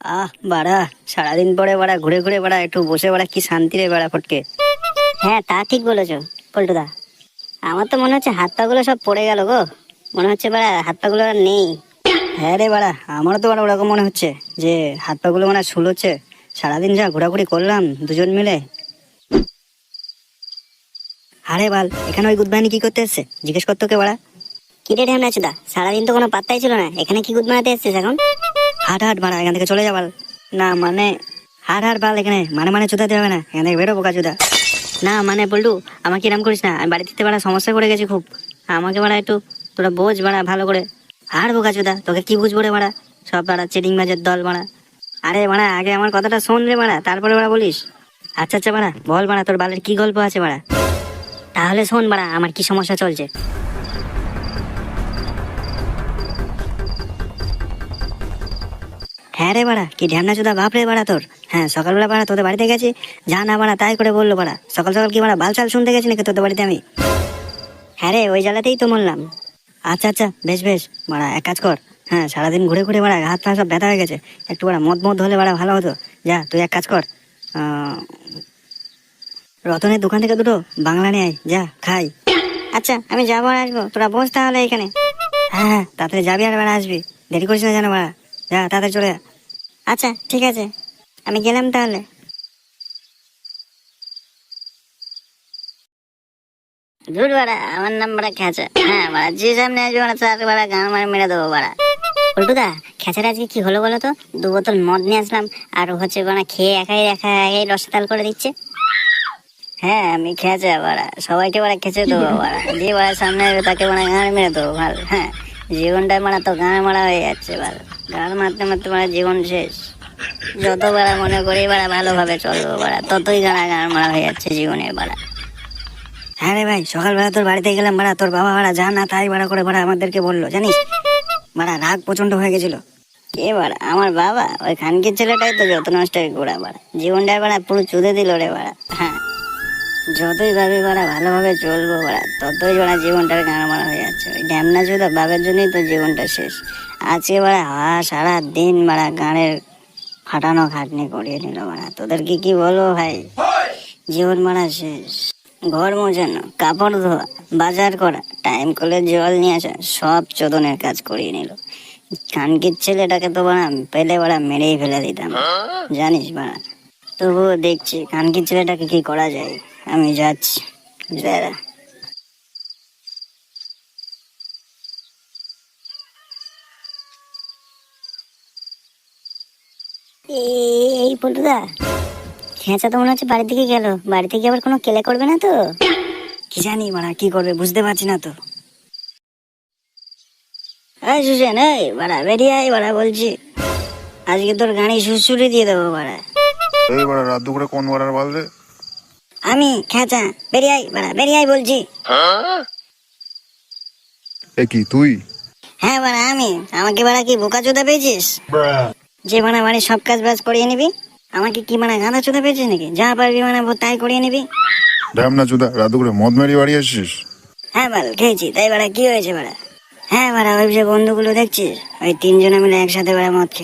আহ বাড়া সারাদিন পরে বাড়া ঘুরে ঘুরে বাড়া একটু বসে বাড়া কি শান্তি রে বাড়া ফটকে। হ্যাঁ তা ঠিক বলেছ পল্টুদা। আমার তো মনে হচ্ছে হাত পাগুলো সব পড়ে গেল গো। মনে হচ্ছে বাড়া হাত পাগুলো আর নেই। হ্যাঁ রে বাড়া আমারও তো বাড়া ওরকম মনে হচ্ছে যে হাত পা গুলো মানে শুলোচ্ছে। সারাদিন যা ঘোরাঘুরি করলাম দুজন মিলে। আরে বাল এখানে ওই গুদবাহিনী কি করতে এসছে? জিজ্ঞেস করতো কে বাড়া। কিরে ঢ্যামনা চুদা সারাদিন তো কোনো পাত্তাই ছিল না এখানে কি গুদ মারাতে এসছিস এখন? হাট হাট, বাড়া, এখান থেকে চলে যা বাল। না মানে হাট হাট, বাল এখানে মানে মানে চুদাতে হবে না। এখান থেকে বেরো, বোকা চুদা। না মানে বলটু আমাকে এরম করিস না। আমি বাড়িতে বাড়া সমস্যা পড়ে গেছি খুব। আমাকে বাড়া একটু, তোরা বোঝ বাড়া ভালো করে। আর বোকা চুদা, তোকে কি বুঝব রে বাড়া? সব বাড়া চেডিং বাজের দল বাড়া। আরে বাড়া, আগে আমার কথাটা শোন রে বাড়া, তারপরে বাড়া বলিস। আচ্ছা আচ্ছা বাড়া, বল বাড়া, তোর বালের কি গল্প আছে বাড়া? তাহলে শোন বাড়া, আমার কি সমস্যা চলছে। হ্যাঁ রে বাড়া, কি ঢ্যামনা চুদা বাপ রে বাড়া তোর? হ্যাঁ সকালবেলা বাড়া তোদের বাড়িতে গেছি। যা না বাড়া, তাই করে বলল বাড়া। সকাল সকাল কি বাড়া, বাল চাল শুনতে গেছি নাকি তোদের বাড়িতে আমি? হ্যাঁ রে, ওই জ্বালাতেই তো বললাম আচ্ছা আচ্ছা বেশ বেশ, বাড়া, এক কাজ কর। হ্যাঁ সারাদিন ঘুরে ঘুরে বাড়া হাত পা সব ব্যথা হয়ে গেছে। একটু বাড়া, মদ মদ হলে বাড়া ভালো হতো। যা, তুই এক কাজ কর। রতনের দোকান থেকে দুটো বাংলা নিয়ে আয়। যা, খাই। আচ্ছা আমি যাব আর আসব। তোরা বস তাহলে এখানে। হ্যাঁ হ্যাঁ তাড়াতাড়ি যাবি আর বেড়া আসবি। দেরি করিস না জানো বাড়া। যা, তাড়াতাড়ি চলে যা আচ্ছা ঠিক আছে। আমি গেলাম তাহলে। দূর বাড়া, আমার নাম বাড়া খেঁচা। হ্যাঁ বাড়া, যে সামনে আসবে বাড়া তার বাড়া, গান মারে মেরে দেবো বাড়া। পল্টুদা খেঁচার আজকে কি হলো বলো তো? দু বোতল মদ নিয়ে আসলাম, আর হচ্ছে বাড়া খেয়ে একাই একা একাই রসতাল করে দিচ্ছে। হ্যাঁ আমি খেয়েছে বাড়া, সবাইকে বাড়া খেঁচে দেবো বাড়া। যে বাড়া সামনে আসবে, তাকে বাড়া গান মেরে দেবো, ভালো। হ্যাঁ জীবনটা মারা তো গান মারা হয়ে যাচ্ছে, ভালো। গান মারতে মারতে মারা জীবন শেষ। যত বেড়া মনে করি বাড়া ভালোভাবে চলবো বাড়া ততই গানা গান মারা হয়ে যাচ্ছে জীবনে বাড়া হ্যাঁ রে ভাই সকালবেলা তোর বাড়িতে গেলাম বাড়া তোর বাবা বাড়া যা না তাই বাড়া করে বাড়া আমাদেরকে বলল জানিস? বাড়া রাগ প্রচণ্ড হয়ে গেছিল। কে বাড়া আমার বাবা? ওই খানকির ছেলেটাই তো যত নষ্ট হয়ে গোড়া বাড়া জীবনটা বাড়া পুরো চুদে দিল রে বাড়া হ্যাঁ। যতই ভাবি বাড়া ভালোভাবে চলবো বাড়া ততই বাড়া জীবনটার গান মারা হয়ে যাচ্ছে। ওই ড্যামনা চুদা বাবার জন্যই তো জীবনটা শেষ। আজকে বাড়া হা সারা দিন বাড়া গানের ফাটানো খাটনি করিয়ে নিল বাড়া তোদেরকে কি বলব ভাই? জীবন মারা শেষ। ঘর মোছানো কাপড় ধোয়া বাজার করা টাইম কলে জল নিয়ে আসা সব চোদনের কাজ করিয়ে নিল। কানকির ছেলেটাকে তো বাড়া পেলে বাড়া মেরেই ফেলে দিতাম। জানিস বাড়া তবুও দেখছি কানকির ছেলেটাকে কি করা যায়। আমি যাচ্ছি। দাদা এই- পল্টুদা, খেঁচা তো মনে হচ্ছে বাড়ি থেকে গেল। বাড়ি থেকে আবার কোনো কেলে করবে না তো? কি জানি মারা, কি করবে বুঝতে পারছি না তো। এই সুসেন এই বাড়া বেরিয়ে আয় বাড়া বলছি। আজকে তোর গাড়ি সুসুরি দিয়ে দেবো বাড়া। এই বাড়া, রাত দুপুরে কোন বাড়ার বাল রে? আমি খেঁচা বেরিয়ে আয় বাড়া বেরিয়ে আয় বলছি। এ কি তুই? হ্যাঁ বাড়া আমি। আমাকে বাড়া কি বোকা চোদা পেয়েছিস? যে বাড়া বাড়ির সব কাজ বাজ করিয়ে নিবি আমাকে কি মানে গাঁদা চোদা পেয়েছিস নাকি? যা পারবি মানে তাই করিয়ে নিবি। ড্যাম না চুদা রাত দুপুরে মদ মেরি বাড়ি আসছিস? হ্যাঁ বাল খেয়েছি তাই বাড়া কি হয়েছে বাড়া? হ্যাঁ বাড়া ওই যে বন্ধুগুলো দেখছিস? ওই তিনজনে মিলে একসাথে বাড়া মদ খেয়ে